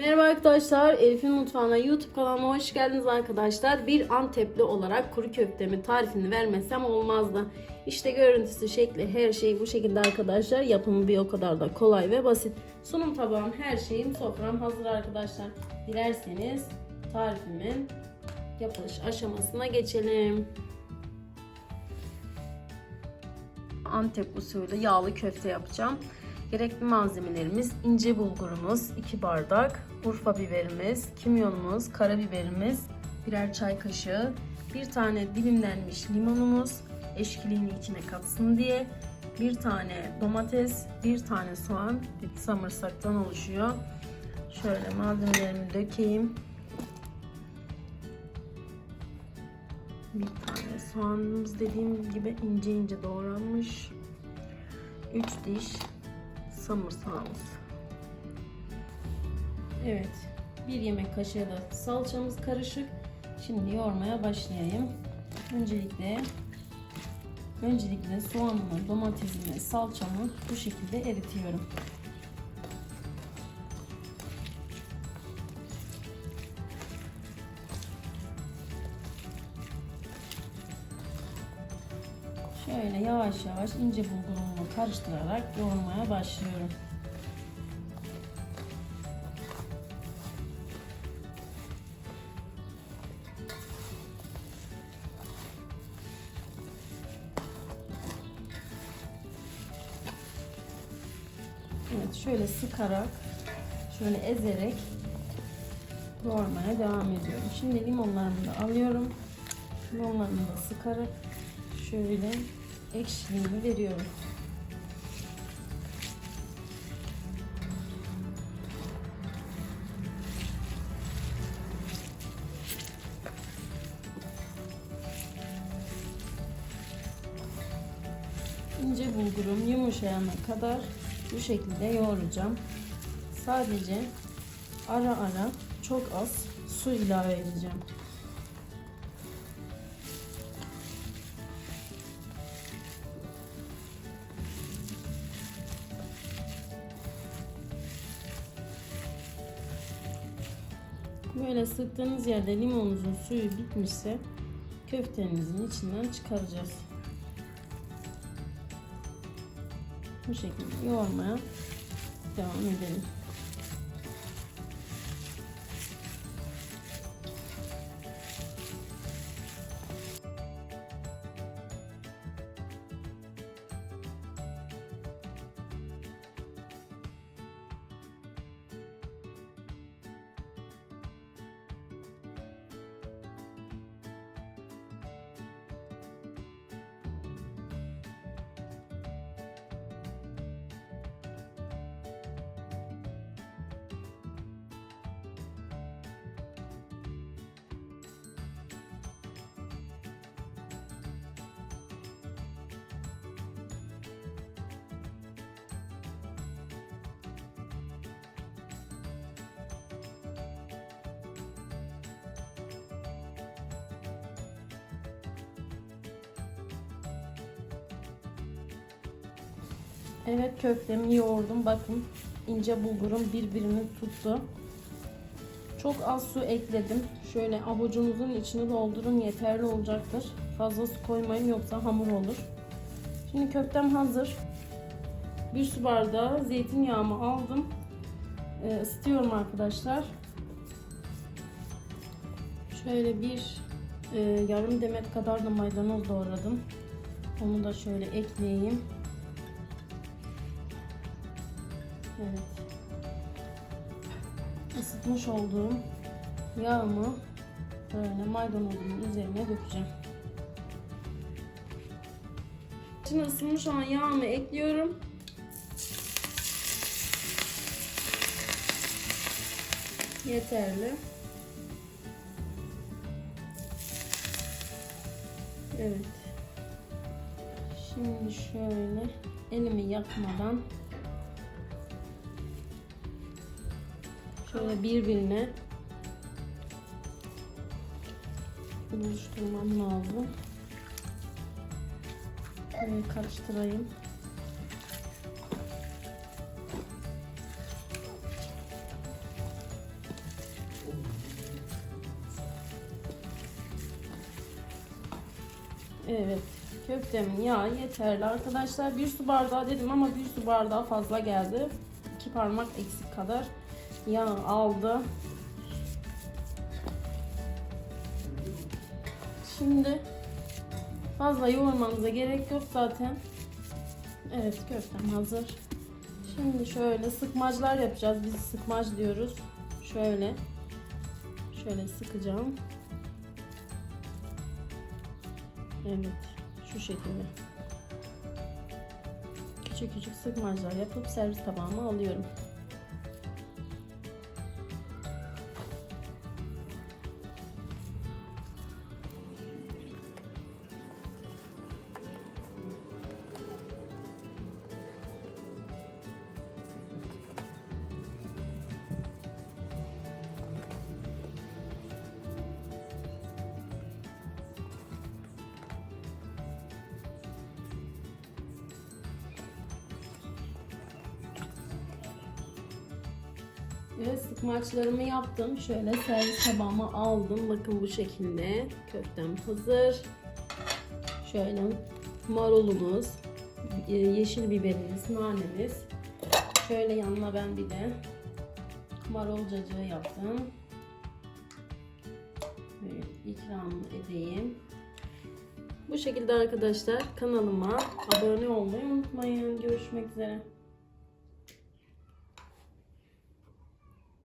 Merhaba arkadaşlar, Elif'in Mutfağı'na YouTube kanalıma hoş geldiniz arkadaşlar. Bir Antepli olarak kuru köftemi tarifini vermesem olmazdı. İşte görüntüsü, şekli, her şey bu şekilde arkadaşlar. Yapımı bir o kadar da kolay ve basit. Sunum tabağım, her şeyim, sofram hazır arkadaşlar. Dilerseniz tarifimin yapılış aşamasına geçelim. Antep usulü yağlı köfte yapacağım. Gerekli malzemelerimiz ince bulgurumuz 2 bardak, Urfa biberimiz, kimyonumuz, karabiberimiz, birer çay kaşığı, bir tane dilimlenmiş limonumuz eşkiliğini içine katsın diye, bir tane domates, bir tane soğan, bir samırsaktan oluşuyor. Şöyle malzemelerimi dökeyim. Bir tane soğanımız dediğim gibi ince ince doğranmış. 3 diş samırsağımız. Evet. Bir yemek kaşığı da salçamız karışık. Şimdi yoğurmaya başlayayım. Öncelikle öncelikle soğanımı, domatesimi, salçamı bu şekilde eritiyorum. Şöyle yavaş yavaş ince bulgurumu karıştırarak yoğurmaya başlıyorum. Evet şöyle sıkarak, şöyle ezerek yoğurmaya devam ediyorum. Şimdi limonlarımı da alıyorum. Limonlarımı da sıkarak şöyle ekşiliğini veriyorum. İnce bulgurum yumuşayana kadar bu şekilde yoğuracağım. Sadece ara ara çok az su ilave edeceğim. Böyle sıktığınız yerde limonunuzun suyu bitmişse köftenizin içinden çıkaracağız. Bu şekilde yoğurmaya devam edelim. Evet köftemi yoğurdum. Bakın ince bulgurum birbirini tuttu. Çok az su ekledim. Şöyle avucunuzun içini doldurun yeterli olacaktır. Fazla su koymayın yoksa hamur olur. Şimdi köftem hazır. Bir su bardağı zeytinyağımı aldım. Ee, ısıtıyorum arkadaşlar. Şöyle bir e, yarım demet kadar da maydanoz doğradım. Onu da şöyle ekleyeyim. Evet. Isıtmış olduğum yağımı böyle maydanozumun üzerine dökeceğim. Şimdi ısınmış olan yağımı ekliyorum. Yeterli. Evet. Şimdi şöyle elimi yakmadan şöyle birbirine buluşturmam lazım. Böyle karıştırayım. Evet. Köftemin yağı yeterli arkadaşlar. Bir su bardağı dedim ama bir su bardağı fazla geldi. İki parmak eksik kadar yağ aldı. Şimdi fazla yoğurmanıza gerek yok zaten. Evet köftem hazır. Şimdi şöyle sıkmaclar yapacağız. Biz sıkmaç diyoruz. Şöyle. Şöyle sıkacağım. Evet. Şu şekilde. Küçük küçük sıkmaclar yapıp servis tabağıma alıyorum. Ve sıkmaçlarımı yaptım. Şöyle servis tabağıma aldım. Bakın bu şekilde. Köftem hazır. Şöyle marulumuz, e, yeşil biberimiz, nanemiz. Şöyle yanına ben bir de marul cacığı yaptım. Evet, ikram edeyim. Bu şekilde arkadaşlar kanalıma abone olmayı unutmayın. Görüşmek üzere.